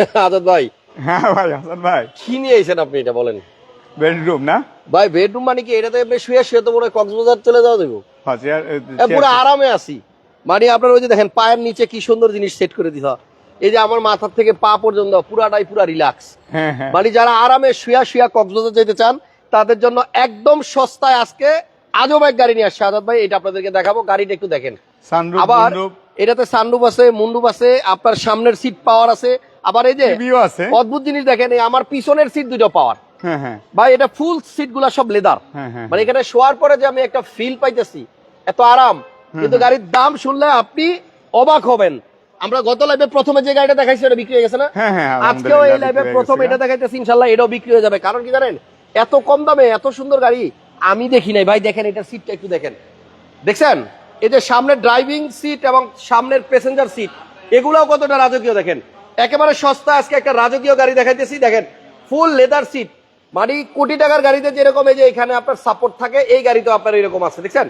আজাদ ভাই। হ্যাঁ ভাই হাসান ভাই। কি নিয়ে এসেছেন আপনি এটা বলেন? বেডরুম না? ভাই বেডরুম মানে কি? এটাতে এমনি শুয়ে শুয়ে তো মনে কক্সবাজার চলে যাওয়া দেবো হ্যাঁ, পুরো আরামে আছি। মানে আপনার ওই যে দেখেন পায়ের নিচে কি সুন্দর জিনিস সেট করে দিতে এই যে আমার মাথার থেকে পা পর্যন্ত পুরাটাই পুরা রিল্যাক্স। হ্যাঁ হ্যাঁ। মানে যারা আরামে শুয়া শুয়া কক্সবাজার যেতে চান তাদের জন্য একদম সস্তায় আজকে আজব এক গাড়ি নিয়ে আসছে। আজাদ ভাই এটা আপনাদেরকে দেখাবো গাড়িটা একটু দেখেন। আবার এটাতে সানরুফ আছে মুন্ডুপ আছে আপনার সামনের সিট পাওয়ার আছে। আবার এই যে অদ্ভুত জিনিস দেখেন এই আমার পিছনের সিট দুটো পাওয়ার হ্যাঁ হ্যাঁ। ভাই এটা ফুল সিটগুলা সব লেদার হ্যাঁ মানে এখানে শোয়ার পরে যে আমি একটা ফিল পাইতেছি এত আরাম। কিন্তু গাড়ির দাম শুনলে আপনি অবাক হবেন। আমরা গত লাইভে প্রথমে যে গাড়িটা দেখাইছি ওটা বিক্রি হয়ে গেছে না? আজকেও এই লাইভে প্রথম এটা দেখাইতেছি ইনশাল্লাহ এটাও বিক্রি হয়ে যাবে। কারণ কি জানেন এত কম দামে এত সুন্দর গাড়ি আমি দেখি নাই। ভাই দেখেন এটা সিটটা একটু দেখেন। দেখছেন? এই যে সামনের ড্রাইভিং সিট এবং সামনের প্যাসেঞ্জার সিট এগুলাও কতটা রাজকীয় দেখেন? একেবারে সস্তা আজকে একটা রাজকীয় গাড়ি দেখাইতেছি। দেখেন ফুল লেদার সিট মানে কোটি টাকার গাড়িতে যেরকম এই যে এখানে আপনার সাপোর্ট থাকে এই গাড়িতেও আপনার এরকম আছে দেখছেন?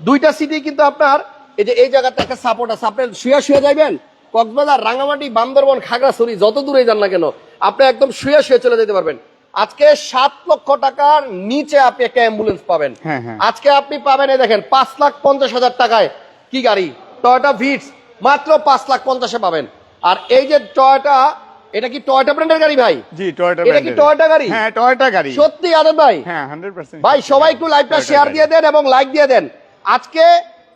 দুইটা সিটই কিন্তু আপনার এই যে এই জায়গাতে একটা সাপোর্ট আছে। আপনি শুয়ে শুয়ে যাইবেন কক্সবাজার রাঙামাটি বান্দরবন খাগড়াছড়ি যত দূরে যান না কেন আপনি একদম শুয়ে শুয়ে চলে যেতে পারবেন। আজকে সাত লক্ষ টাকার নিচে আপনি একটা অ্যাম্বুলেন্স পাবেন। হ্যাঁ, হ্যাঁ। আজকে আপনি পাবেন এই দেখেন পাঁচ লাখ পঞ্চাশ হাজার টাকায় কি গাড়ি? টয়টা ভিটস মাত্র পাঁচ লাখ পঞ্চাশে পাবেন। আর এই যে টয়টা এটা কি টয়টা ব্র্যান্ডের গাড়ি ভাই? জি টয়োটা এটা কি টয়টা গাড়ি? হ্যাঁ টয়োটা গাড়ি। সত্যি আদর ভাই? হ্যাঁ 100% ভাই সবাই একটু লাইভটা শেয়ার দিয়ে দেন এবং লাইক দিয়ে দেন। আজকে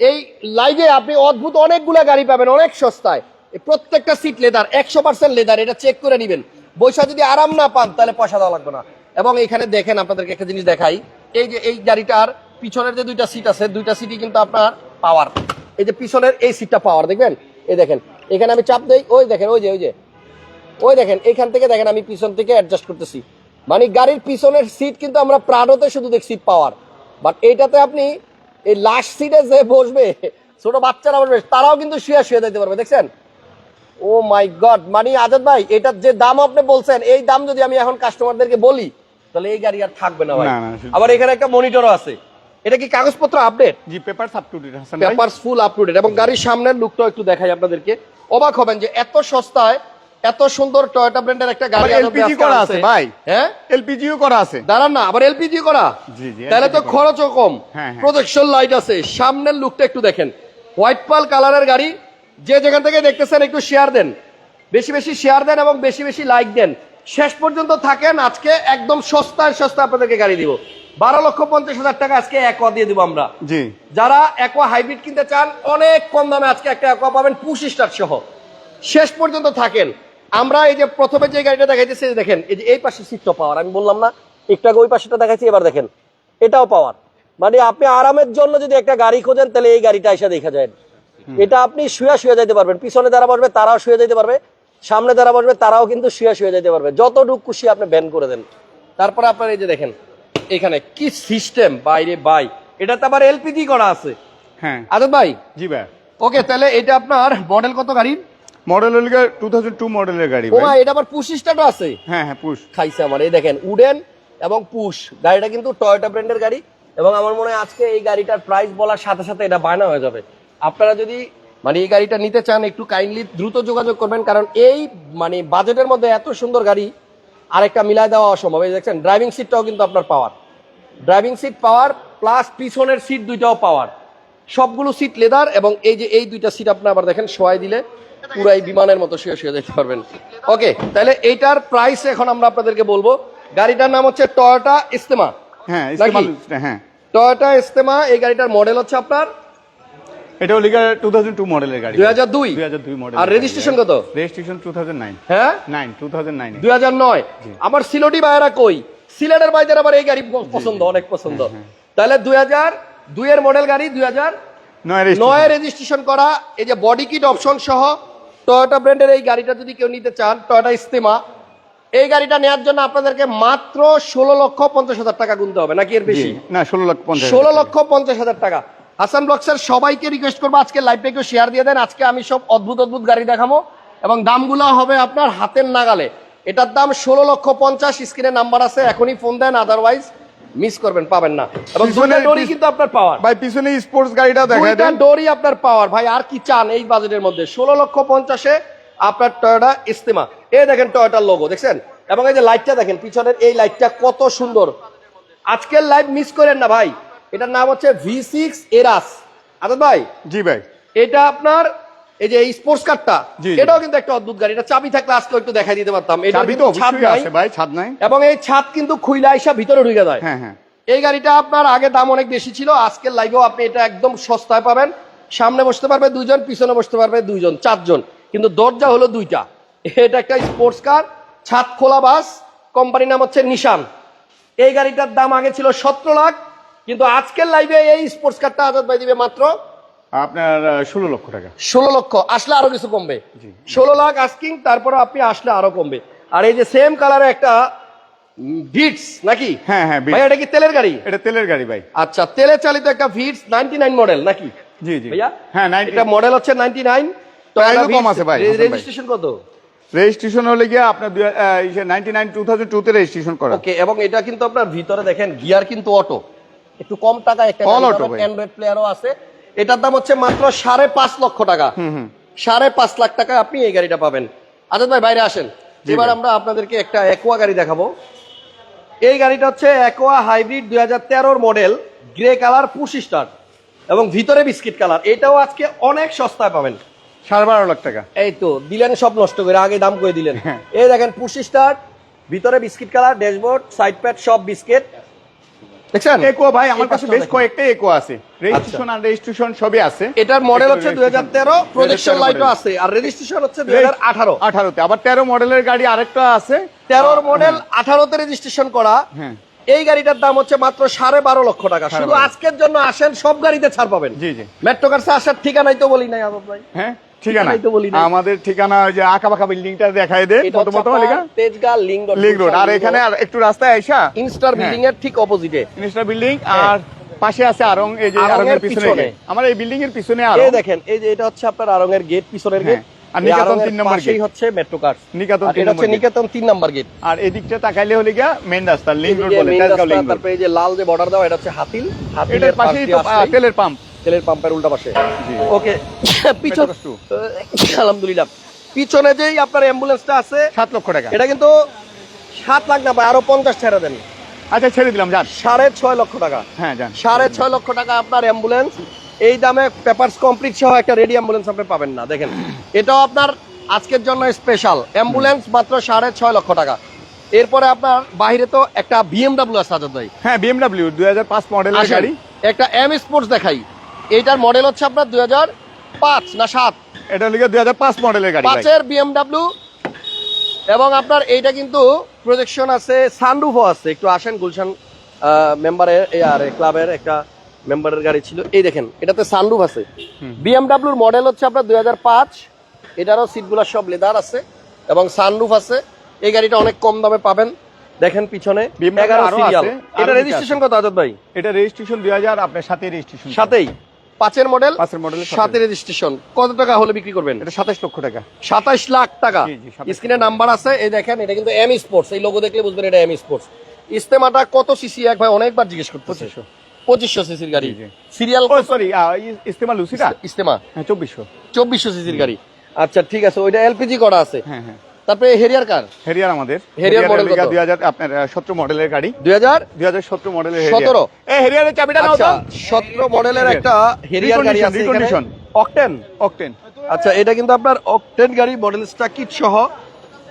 এই লাইভে আপনি অদ্ভুত অনেকগুলা গাড়ি পাবেন অনেক সস্তায়। প্রত্যেকটা সিট লেদার একশো পার্সেন্ট লেদার এটা চেক করে নেবেন। বৈশা যদি আরাম না পান তাহলে পয়সা দেওয়া লাগবে না। এবং এখানে দেখেন আপনাদেরকে একটা জিনিস দেখাই। এই যে এই গাড়িটার পিছনের যে দুইটা সিট আছে দুইটা সিটই কিন্তু আপনার পাওয়ার এই যে পিছনের এই সিটটা পাওয়ার দেখবেন? এই দেখেন এখানে আমি চাপ দেই ওই দেখেন ওই যে ওই যে। ওই দেখেন এখান থেকে দেখেন আমি পিছন থেকে অ্যাডজাস্ট করতেছি। মানে গাড়ির পিছনের সিট কিন্তু আমরা প্রাডোতে শুধু দেখছি পাওয়ার বাট এইটাতে আপনি এই লাস্ট সিটে যে বসবে ছোট বাচ্চারা বসবে তারাও কিন্তু শুয়ে শুয়ে যেতে পারবে দেখছেন? ও মাই গড মানে আজাদ ভাই এটার যে দাম আপনি বলছেন এই দাম যদি আমি এখন কাস্টমারদেরকে বলি তাহলে এই গাড়ি আর থাকবে না ভাই। আবার এখানে একটা মনিটরও আছে। এটা কি কাগজপত্র update G paper up to date Hasan papers full uploaded এবং গাড়ির সামনের লুকটাও একটু দেখাই আপনাদেরকে। অবাক হবেন যে এত সস্তায় এত সুন্দর টয়োটা ব্র্যান্ডের একটা গাড়ি আজকে করা আছে। ভাই। হ্যাঁ? এলপিজিও করা আছে। দাঁড়ান না আবার এলপিজি করা? জি, জি, তাহলে তো খরচও কম। হ্যাঁ, হ্যাঁ। প্রজেকশন লাইট আছে। সামনের লুকটা একটু দেখেন। হোয়াইট পাল কালারের গাড়ি। যে যেখান থেকে দেখতেছেন একটু শেয়ার দেন। বেশি বেশি শেয়ার দেন এবং বেশি বেশি লাইক দেন। শেষ পর্যন্ত থাকেন আজকে একদম সস্তায় সস্তা আপনাদেরকে গাড়ি দিব। বারো লক্ষ পঞ্চাশ হাজার টাকা আজকে একোয়া দিয়ে দিব আমরা। জি। যারা একোয়া হাইব্রিড কিনতে চান অনেক কম দামে আজকে একটা একোয়া পাবেন স্টার সহ। শেষ পর্যন্ত থাকেন। আমরা এই যে প্রথমে যে গাড়িটা দেখাইতেছি দেখেন এই যে এই পাশে সিটটা পাওয়ার আমি বললাম না একটু আগে ওই পাশেটা দেখাচ্ছি এবার দেখেন এটাও পাওয়ার মানে আপনি আরামের জন্য যদি একটা গাড়ি খোঁজেন তাহলে এই গাড়িটা এসে দেখা যায়। এটা আপনি শুয়ে শুয়ে যেতে পারবেন পিছনে যারা বসবে তারাও শুয়ে যেতে পারবে। সামনে যারা বসবে তারাও কিন্তু শুয়ে শুয়ে যেতে পারবে। যতটুকু খুশি আপনি ব্যান করে দেন। তারপরে আপনার এই যে দেখেন এখানে কি সিস্টেম বাইরে বাই এটা তো আবার এলপিজি করা আছে। হ্যাঁ। আজাদ ভাই? জি ভাই। ওকে তাহলে এটা আপনার মডেল কত গাড়ির মডেল হল টু থাউজেন্ড টু মডেলের গাড়ি ভাই। এটা আবার পুশ স্টার্টও আছে? হ্যাঁ হ্যাঁ পুশ খাইছে আমার। এই দেখেন উডেন এবং পুশ গাড়িটা কিন্তু টয়োটা ব্র্যান্ডের গাড়ি। এবং আমার মনে হয় আজকে এই গাড়িটার প্রাইস বলার সাথে সাথে এটা বায়না হয়ে যাবে। আপনারা যদি মানে এই গাড়িটা নিতে চান একটু কাইন্ডলি দ্রুত যোগাযোগ করবেন কারণ এই মানে বাজেটের মধ্যে এত সুন্দর গাড়ি আরেকটা মিলায় দেওয়া অসম্ভব। এই দেখছেন ড্রাইভিং সিটটাও কিন্তু আপনার power driving seat power plus পিছনের সিট দুইটাও পাওয়ার সবগুলো সিট লেদার এবং এই যে এই দুইটা সিট আপনি আবার দেখেন শোয়াই দিলে পুরাই বিমানের মতো শুয়ে শুয়ে যেতে পারবেন। ওকে তাহলে এইটার প্রাইস এখন আমরা আপনাদেরকে বলব। গাড়িটার নাম হচ্ছে টয়োটা ইস্তেমা হ্যাঁ? ইস্তেমাল হ্যাঁ। টয়োটা ইস্তেমা এই গাড়িটার মডেল হচ্ছে আপনার এটা হল টু থাউজেন্ড টু মডেলের গাড়ি। দুই হাজার দুই? দুই হাজার দুই মডেল আর রেজিস্ট্রেশন কত? রেজিস্ট্রেশন টু থাউজেন্ড নাইন হ্যাঁ? নাইন টু থাউজেন্ড নাইন দুই হাজার নয়। আমার সিলোটি ভাইয়েরা কই? সিলেটের ভাইদের আবার এই গাড়ি পছন্দ অনেক পছন্দ। হ্যাঁ, তাহলে দুই হাজার দুইয়ের মডেল গাড়ি দুই হাজার নয় নয় রেজিস্ট্রেশন করা এই যে বডি কিট অপশন সহ টয়োটা ব্র্যান্ডের এই গাড়িটা যদি কেউ নিতে চান টয়োটা ইস্তেমা এই গাড়িটা নেওয়ার জন্য আপনাদেরকে মাত্র ষোলো লক্ষ পঞ্চাশ হাজার টাকা গুনতে হবে নাকি এর বেশি? না ষোলো লক্ষ ষোলো লক্ষ পঞ্চাশ হাজার টাকা। হাসান ব্লকসের সবাইকে রিকোয়েস্ট করব আজকে লাইভটা একটু শেয়ার দিয়ে দেন। আজকে আমি সব অদ্ভুত অদ্ভুত গাড়ি দেখাবো এবং দামগুলো হবে আপনার হাতের নাগালে। এটার দাম ষোলো লক্ষ পঞ্চাশ স্ক্রিনে নাম্বার আছে এখনই ফোন দেন আদারওয়াইজ মিস করবেন পাবেন না। এবং দুটো ডোরি কিন্তু আপনার পাওয়ার ভাই পিছনে স্পোর্টস গাড়িটা দেখা দুইটা দেন। আপনার পাওয়ার ভাই আর কি চান এই বাজেটের মধ্যে? ষোলো লক্ষ পঞ্চাশে আপনার টয়োটা ইস্তেমা এই দেখেন টয়োটার লোগো দেখছেন? এবং এই যে লাইটটা দেখেন পিছনের এই লাইটটা কত সুন্দর। আজকের লাইভ মিস করেন না ভাই। এটার নাম হচ্ছে ভি সিক্স এরাস আজাদ ভাই? জি ভাই। এটা আপনার এই যে স্পোর্টস কারটা। এটাও কিন্তু একটা অদ্ভুত গাড়ি। এটা চাবি থাকলে আজকে একটু দেখাই দিতে পারতাম। এটা চাবি তো অবশ্যই আছে ভাই ছাদ নাই। এবং এই ছাদ কিন্তু খুইলা আইসা ভিতরে ঢুকে যায়। হ্যাঁ হ্যাঁ। এই গাড়িটা আপনার আগে দাম অনেক বেশি ছিল আজকের লাইভেও আপনি এটা একদম সস্তায় পাবেন। সামনে বসতে পারবে দুইজন পিছনে বসতে পারবে দুইজন চারজন। কিন্তু দরজা হলো দুইটা। এটা একটা স্পোর্টস কার ছাদ খোলা বাস কোম্পানির নাম হচ্ছে নিশান। এই গাড়িটার দাম আগে ছিল সতেরো লাখ কিন্তু আজকের লাইভে এই স্পোর্টস কারটা আজাদ ভাই দিবে মাত্র আপনার ষোলো লক্ষ টাকা। ষোলো লক্ষ আসলে আরও কিছু কমবে। ষোলো লাখ আস্কিং তারপর আপনি আসলে আরও কমবে। আর এই যে সেম কালারে একটা ভিটস নাকি? হ্যাঁ, হ্যাঁ। ভাই এটা কি তেলের গাড়ি? এটা তেলের গাড়ি ভাই। আচ্ছা তেলে চালিত একটা ভিটস নাইনটি নাইন মডেল নাকি? জি জি। ভাইয়া হ্যাঁ এটা মডেল হচ্ছে নাইনটি নাইন Price ও কম আছে ভাই। রেজিস্ট্রেশন কত? রেজিস্ট্রেশন হলে গিয়ে আপনার ninety nine two thousand two তে রেজিস্ট্রেশন করা। ওকে এবং এটা কিন্তু আপনার ভিতরে দেখেন গিয়ার কিন্তু অটো একটু কম টাকা একটা। অ্যান্ড্রয়েড প্লেয়ারও আছে। এটার দাম হচ্ছে মাত্র সাড়ে পাঁচ লক্ষ টাকা। সাড়ে পাঁচ লাখ টাকা আপনি এই গাড়িটা পাবেন। আজাদ ভাই বাইরে আসেন। এবার আমরা আপনাদেরকে একটা একোয়া গাড়ি দেখাবো। এই গাড়িটা হচ্ছে একোয়া হাইব্রিড দুই হাজার model grey colour push start এবং ভিতরে বিস্কিট কালার এটাও আজকে অনেক সস্তায় পাবেন। সাড়ে বারো লাখ টাকা। এই তো দিলেন সব নষ্ট করে আগে দাম করে দিলেন। হ্যাঁ। এই দেখেন পুশি স্টার্ট ভিতরে biscuit colour dashboard side pad সব বিস্কিট দেখছেন? একো ভাই আমার কাছে বেশ কয়েকটা একো আছে। রেজিস্ট্রেশন আর রেজিস্ট্রেশন সবই আছে। এটার মডেল হচ্ছে দুই হাজার তেরো প্রজেকশন 2013 লাইটও আছে। আর রেজিস্ট্রেশন হচ্ছে দুই হাজার আঠারো। আঠারোতে। আবার তেরো মডেলের গাড়ি আরেকটা আছে। মডেল আঠারোতে রেজিস্ট্রেশন করা। হ্যাঁ। এই গাড়িটার দাম হচ্ছে মাত্র সাড়ে বারো লক্ষ টাকা। শুধু আজকের জন্য আসেন সব গাড়িতে ছাড় পাবেন। জি জি। মেট্রো কার্সে আসার ঠিকানাই তো বলি নাই ভাই। হ্যাঁ। ঠিকানা? ঠিকানাই তো বলি নাই। আমাদের ঠিকানা ওই যে আঁকা বিল্ডিংটা দেখায় দে প্রথমত তেজগাঁ লিঙ্ক রোড আর এখানে আর একটু রাস্তায় আইসা? ইনস্টার। বিল্ডিং এর ঠিক অপোজিটে ইনস্টা বিল্ডিং। আর পাশে আছে আরং এই যে আড়ং এর পিছনে পিছনে। আমার এই বিল্ডিং এর পিছনে আরং। এই দেখেন এই যে এটা হচ্ছে আপনার গেট পিছনের গেট হ্যাঁ, আর নিকেতন তিন নম্বর হচ্ছে মেট্রো কার নিকেতন তিন এটা হচ্ছে। নিকেতন নাম্বার গেট আর তাকাইলে হলে গিয়া রাস্তা লিঙ্ক রোড বলে তেজগাঁও লিঙ্ক রোড তারপরে এই যে লাল যে বর্ডার দেওয়া এটা হচ্ছে হাতিল। হাতিলের পাশেই তো তেলের পাম্প তেলের পাম্পের উল্টা পাশে। ওকে পিছন আলহামদুলিল্লাহ। পিছনে যেই আপনার অ্যাম্বুলেন্সটা আছে সাত লক্ষ টাকা। এটা কিন্তু সাত লাখ না ভাই আরও পঞ্চাশ ছেড়ে দেন। আচ্ছা ছেড়ে দিলাম যান। সাড়ে ছয় লক্ষ টাকা। হ্যাঁ যান। সাড়ে ছয় লক্ষ টাকা আপনার অ্যাম্বুলেন্স। এই দামে পেপারস কমপ্লিট সহ একটা রেডি অ্যাম্বুলেন্স আপনি পাবেন না দেখেন। এটাও আপনার আজকের জন্য স্পেশাল অ্যাম্বুলেন্স মাত্র সাড়ে ছয় লক্ষ টাকা। এরপরে আপনার বাইরে তো একটা বিএমডাব্লিউ আছে আজাদ ভাই। হ্যাঁ বিএমডব্লিউ দুই হাজার পাঁচ মডেলের আসেন, গাড়ি। একটা এম স্পোর্টস দেখাই। এইটার মডেল হচ্ছে আপনার দুই হাজার পাঁচ না সাত। এটা লিগে দুই হাজার পাঁচ মডেলের গাড়ি পাঁচের বিএমডাব্লিউ এবং আপনার এইটা কিন্তু প্রজেকশন আছে সানরুফও আছে। একটু আসেন গুলশান মেম্বারের আর ক্লাবের একটা মেম্বারের গাড়ি ছিল। এই দেখেন এটাতে সানরুফ আছে। বিএমডাব্লিউর মডেল হচ্ছে আপনার দুই হাজার পাঁচ। এটারও সিটগুলো সব লেদার আছে এবং সানরুফ আছে। এই গাড়িটা অনেক কম দামে পাবেন। দেখেন পিছনে এটা রেজিস্ট্রেশন কত আজাদ ভাই? এটা রেজিস্ট্রেশন দুই হাজার আপনার সাথে রেজিস্ট্রেশন সাথেই? পাঁচের মডেল পাঁচের মডেল সাথে। রেজিস্ট্রেশন। কত টাকা হলে বিক্রি করবেন? এটা সাতাশ লক্ষ টাকা। সাতাশ লাখ টাকা। জি, জি, 27 স্ক্রিনে নাম্বার আছে এই দেখেন এটা কিন্তু এম স্পোর্টস এই লোগো দেখলে বুঝবেন এটা এম স্পোর্টস ইস্তেমাটা কত সিসি এক ভাই অনেকবার জিজ্ঞেস করতেছে। 2500 পঁচিশশো সিসির গাড়ি। সিরিয়াল সরি ইস্তেমা লুসিটা? ইস্তেমা হ্যাঁ চব্বিশশো। চব্বিশশো সিসির গাড়ি। আচ্ছা ঠিক আছে ওইটা এলপিজি করা আছে। হ্যাঁ হ্যাঁ। তারপরে হেরিয়ার কার হেরিয়ার আমাদের। Harrier model কত? দুই হাজার আপনার সতেরো মডেলের গাড়ি। দুই হাজার দুই হাজার সতেরো। মডেলের 17? এই হেরিয়ারের চাবিটা নাও আচ্ছা তো। সতেরো মডেলের একটা হেরিয়ার গাড়ি আছে অকটেন অকটেন আচ্ছা এটা কিন্তু আপনার অকটেন গাড়ি মডেল কিট সহ।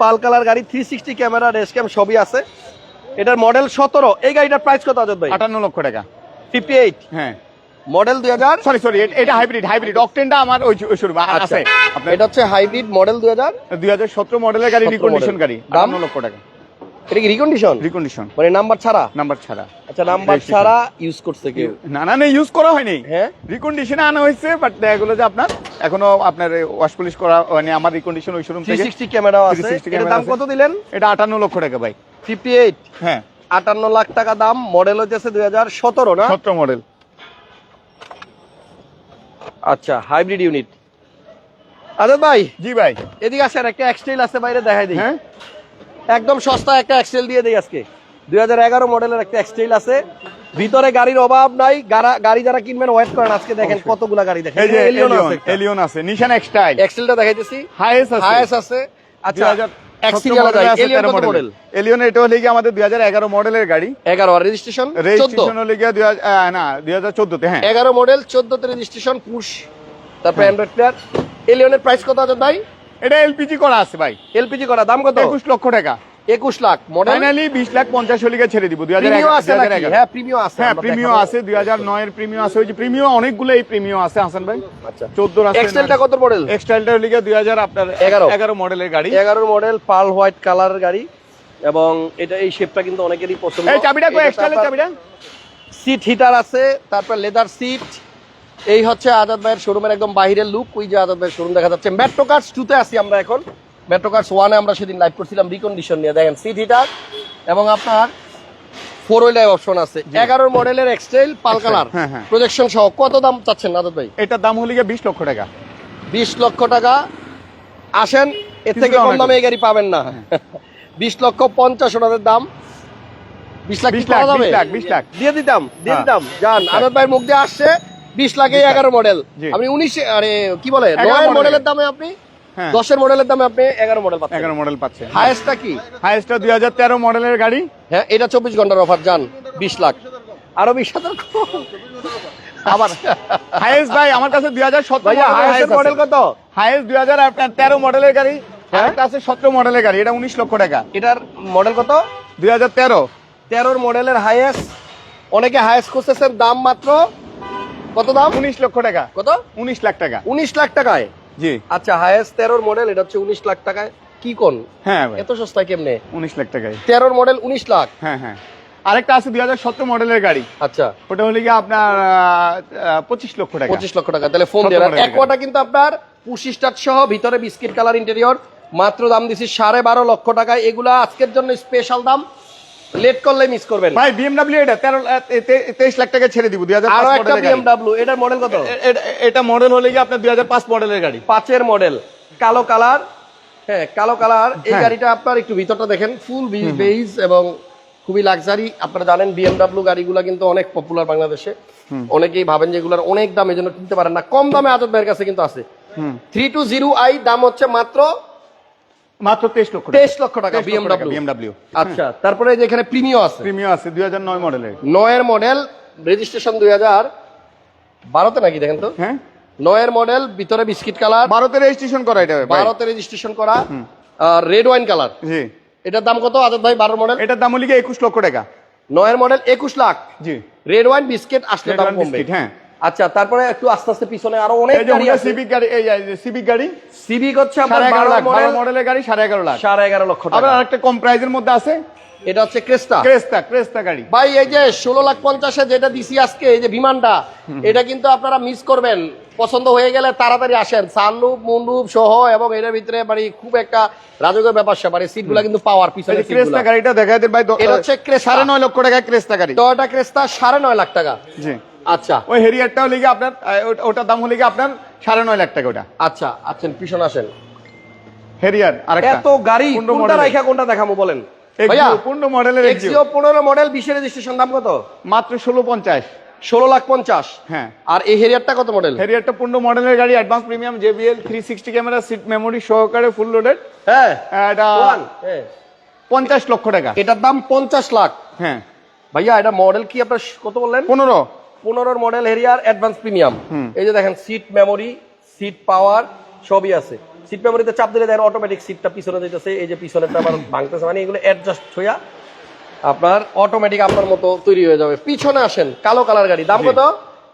পাল কালার গাড়ি থ্রি সিক্সটি ক্যামেরা রেস ক্যাম সবই আছে। এটার মডেল সতেরো। এই গাড়িটার প্রাইস কত আজাদ ভাই? আটান্ন লক্ষ টাকা। ফিফটি এইট হ্যাঁ। মডেল দুই হাজার? সরি সরি এটা হাইব্রিড হাইব্রিড অকটেনটা আমার ওই শোরুম আচ্ছা। আছে। এটা হচ্ছে হাইব্রিড মডেল দুই হাজার? দুই হাজার সতেরো মডেলের গাড়ি রিকন্ডিশন গাড়ি। দাম? লক্ষ টাকা। এটা কি রিকন্ডিশন রিকন্ডিশন মানে নাম্বার ছাড়া? নাম্বার ছাড়া। আচ্ছা নাম্বার ছাড়া ইউজ করছে কেউ? না না না ইউজ করা হয়নি। হ্যাঁ? রিকন্ডিশনে আনা হয়েছে বাট দেখা গেলো যে আপনার এখনও আপনার ওয়াশ পলিশ করা মানে আমার রিকন্ডিশন ওই শোরুম থেকে সিক্সটি ক্যামেরাও আছে। 360 এটার দাম কত দিলেন? এটা আটান্ন লক্ষ টাকা ভাই। ফিফটি এইট হ্যাঁ। আটান্ন লাখ টাকা দাম মডেল হচ্ছে দুই হাজার সতেরো না? সতেরো মডেল আচ্ছা হাইব্রিড ইউনিট আজাদ ভাই জি ভাই। এদিকে আসেন একটা এক্সটেল আছে বাইরে দেখাই দিই। হ্যাঁ। একদম সস্তা একটা এক্সটেল দিয়ে দিই আজকে। দুই হাজার এগারো মডেলের একটা এক্সটাইল আছে। ভিতরে গাড়ির অভাব নাই গাড়া- গাড়ি যারা কিনবেন ওয়েট করেন আজকে দেখেন কতগুলা গাড়ি দেখেন। এলিয়ন এলিয়ন আছে এলিয়ন আছে নিশান এক্সটাইল এক্সেলটা দেখাইতেছি। হাইস আছে। হায়াস আছে। আচ্ছা। 2017 এক্সিরিয়াল মডেল আছে, এলিয়ন 13 কত মডেল এলিয়ন এটা হলে কি আমাদের দুই হাজার এগারো মডেলের গাড়ি। এগারো রেজিস্ট্রেশন রেজিস্ট্রেশন হলে গিয়ে দুই না দুই হাজার চোদ্দতে হ্যাঁ। এগারো মডেল চোদ্দতে রেজিস্ট্রেশন পুশ। তারপরে অ্যান্ড্রয়েড প্লেয়ার এলিয়নের প্রাইস কত আছে ভাই? এটা এলপিজি করা আছে ভাই। এলপিজি করা দাম কত? একুশ লক্ষ টাকা। একুশ লাখ ফাইনালি বিশ লাখ পঞ্চাশ হলিকে ছেড়ে দিব দুই হাজার আছে হ্যাঁ আছে হ্যাঁ আমরা আছে দুই হাজার নয়ের প্রিমিয়াম আছে। ওই যে প্রিমিয়াম অনেকগুলো এই প্রিমিয়াম আছে হাসান ভাই। আচ্ছা। চোদ্দ আছে কত মডেল এক্সটাইলটা হলে গিয়ে দুই হাজার আপনার এগারো। এগারো মডেলের গাড়ি। এগারো মডেল পার্ল হোয়াইট কালারের গাড়ি। এবং এটা এই শেপটা কিন্তু অনেকেরই পছন্দ। এই চাবিটা কই এক্সটাইলের চাবিটা? সিট হিটার আছে তারপর লেদার সিট এই হচ্ছে আজাদ ভাইয়ের শোরুমের একদম বাইরের লুক ওই যে আজাদ ভাইয়ের শোরুম দেখা যাচ্ছে। মেট্রো কার্স টুতে আছি আমরা এখন। মেট্রো কার্স ওয়ানে আমরা সেদিন লাইভ করছিলাম রিকন্ডিশন নিয়ে দেখেন সিট হিটার এবং আপনার ফোর হুইলার অপশন আছে। এগারোর মডেলের এক্সটাইল পাল কালার। হ্যাঁ, হ্যাঁ। প্রজেকশন সহ কত দাম চাচ্ছেন ভাই? এটার দাম হলে গিয়ে বিশ লক্ষ টাকা। বিশ লক্ষ টাকা। আসেন এর থেকে কম দামে এই গাড়ি পাবেন না। বিশ লক্ষ পঞ্চাশ ওনাদের দাম। বিশ লাখ 20 লাখ? 20 লাখ, দিয়ে দিতাম দিয়ে হ্যাঁ। দিতাম। যান আনন্দ ভাইয়ের মুখ দিয়ে আসছে বিশ লাখে এগারো মডেল। আপনি উনিশ আরে কি বলে 11 নয়ের মডেলের। দামে আপনি? হ্যাঁ দশের মডেলের দামে আপনি এগারো মডেল পাচ্ছেন। এগারো মডেল পাচ্ছে হায়েস্টটা কি? হাইস্টটা দুই হাজার তেরো মডেলের গাড়ি। হ্যাঁ এটা চব্বিশ ঘণ্টার অফার যান বিশ লাখ। আরও বিশ হাজার আবার হাইস্ট ভাই আমার কাছে দুই হাজার সতেরো মডেল কত? হাইস্ট দুই হাজার তেরো মডেলের গাড়ি হ্যাঁ? একটা আছে সতেরো মডেলের গাড়ি এটা উনিশ লক্ষ টাকা। এটার মডেল কত? দুই হাজার তেরো। তেরোর মডেলের হাইয়েস্ট অনেকে হাইয়েস্ট করতেছেন দাম মাত্র কত দাম? উনিশ লক্ষ টাকা। কত? উনিশ লাখ টাকা। উনিশ লাখ টাকায়। জি। আচ্ছা হাইয়েস্ট তেরোর মডেল এটা হচ্ছে উনিশ লাখ টাকায়। কি কোন? হ্যাঁ এত সস্তায় কেমনে? উনিশ লাখ টাকায়। তেরোর মডেল উনিশ লাখ? হ্যাঁ হ্যাঁ। আরেকটা আছে দুই হাজার সতেরো মডেলের গাড়ি। আচ্ছা। ওটা হলে গিয়ে আপনার পঁচিশ লক্ষ টাকা। পঁচিশ লক্ষ টাকা। তাহলে ফোন 17 দেন। একোয়াটা কিন্তু আপনার পুশি স্টার্ট সহ ভিতরে বিস্কিট কালার ইন্টেরিয়র মাত্র দাম দিছি সাড়ে বারো লক্ষ টাকা এগুলা আজকের জন্য স্পেশাল দাম। লেট করলে মিস করবেন। ভাই বিএমডাব্লিউ এটা তেরো তেইশ লাখ টাকা ছেড়ে দিব দুই হাজার আরও একটা এটার মডেল কত? এটা মডেল হলে গিয়ে আপনার দুই হাজার পাঁচ মডেলের গাড়ি। পাঁচের মডেল কালো কালার। হ্যাঁ কালো কালার। এই হ্যাঁ। গাড়িটা আপনার একটু ভিতরটা দেখেন ফুল বেইজ এবং খুবই লাক্সারি আপনারা জানেন বিএমডাব্লিউ গাড়িগুলো কিন্তু অনেক পপুলার বাংলাদেশে। অনেকেই ভাবেন যে এগুলোর অনেক দাম এই জন্য কিনতে পারেন না। কম দামে আজব ভাইয়ের কাছে কিন্তু আছে। থ্রি টু জিরো আই দাম হচ্ছে মাত্র মাত্র তেইশ লক্ষ তেইশ লক্ষ টাকা বিএমডাব্লিউ বিএমডাব্লিউ আচ্ছা তারপরে এই যে আছে। আছে দুই হাজার নয় মডেলের। নয়ের মডেল রেজিস্ট্রেশন দুই হাজার। বারোতে নাকি দেখেন তো? হ্যাঁ। নয়ের মডেল ভিতরে বিস্কিট কালার। ভারতে রেজিস্ট্রেশন করা এটা ভাই। বারোতে রেজিস্ট্রেশন করা রেড ওয়াইন কালার। জি। এটার দাম কত আজাদ ভাই বারো মডেল? এটার দাম হলে গিয়ে একুশ লক্ষ টাকা। নয়ের মডেল একুশ লাখ। জি। রেড ওয়াইন বিস্কিট আসলে দাম কমবে। হ্যাঁ। আচ্ছা তারপরে একটু আস্তে আস্তে পিছনে আরও অনেক গাড়ি আছে। সিভিক গাড়ি এই সিভিক গাড়ি সিভিক হচ্ছে আপনার সাড়ে এগারো বারো লাখ বারো মডেল মডেলের গাড়ি সাড়ে এগারো লাখ। সাড়ে এগারো লক্ষ আবার টাকা। আরেকটা কম প্রাইজের মধ্যে আছে। এটা হচ্ছে ক্রেস্টা ক্রেস্তা ক্রেস্তা গাড়ি। ভাই এই যে ষোলো লাখ পঞ্চাশে যেটা দিছি আজকে এই যে বিমানটা এটা কিন্তু আপনারা মিস করবেন। পছন্দ হয়ে গেলে তাড়াতাড়ি আসেন। সানরূপ মুন্ডুপ সহ এবং এর ভিতরে মানে খুব একটা রাজকীয় ব্যাপার স্যাপার এই সিটগুলো কিন্তু পাওয়ার পিছনে ক্রেস্তা গাড়িটা দেখা দেন ভাই এটা হচ্ছে ক্রেস্তা। সাড়ে নয় লক্ষ টাকা ক্রেস্তা গাড়ি। টয়োটা ক্রেস্তা সাড়ে নয় লাখ টাকা। জি। আচ্ছা। ওই হেরিয়ারটা হলে গিয়ে আপনার ওটার দাম হলে আপনার সাড়ে নয় লাখ টাকা ওটা। আচ্ছা আচ্ছা পিছনে আসেন। হেরিয়ার আরেকটা। এত গাড়ি কোনটা রাইখা কোনটা দেখাবো বলেন? ভাইয়া পনেরো মডেলের এক্সিও পনেরো মডেল বিশের রেজিস্ট্রেশন দাম কত? মাত্র ষোলো পঞ্চাশ। ষোলো লাখ পঞ্চাশ। হ্যাঁ। আর এই হেরিয়ারটা কত মডেল হেরিয়ারটা পনেরো মডেলের গাড়ি advance premium JBL three sixty camera seat memory সহকারে ফুল লোডেড হ্যাঁ। এটা হ্যাঁ। পঞ্চাশ লক্ষ টাকা। এটার দাম পঞ্চাশ লাখ। হ্যাঁ। ভাইয়া এটা মডেল কি আপনার কত বললেন? পনেরো। পনেরোর মডেল হেরিয়ার অ্যাডভান্স প্রিমিয়াম এই যে দেখেন সিট মেমোরি সিট পাওয়ার সবই আছে। সিট মেমোরিতে চাপ দিলে দেখেন অটোমেটিক সিটটা পিছনে যেতেছে এই যে পিছনেটা আবার ভাঙতেছে মানে এগুলো অ্যাডজাস্ট হইয়া আপনার অটোমেটিক আপনার মতো তৈরি হয়ে যাবে। পিছনে আসেন কালো কালার গাড়ি। দাম। কত?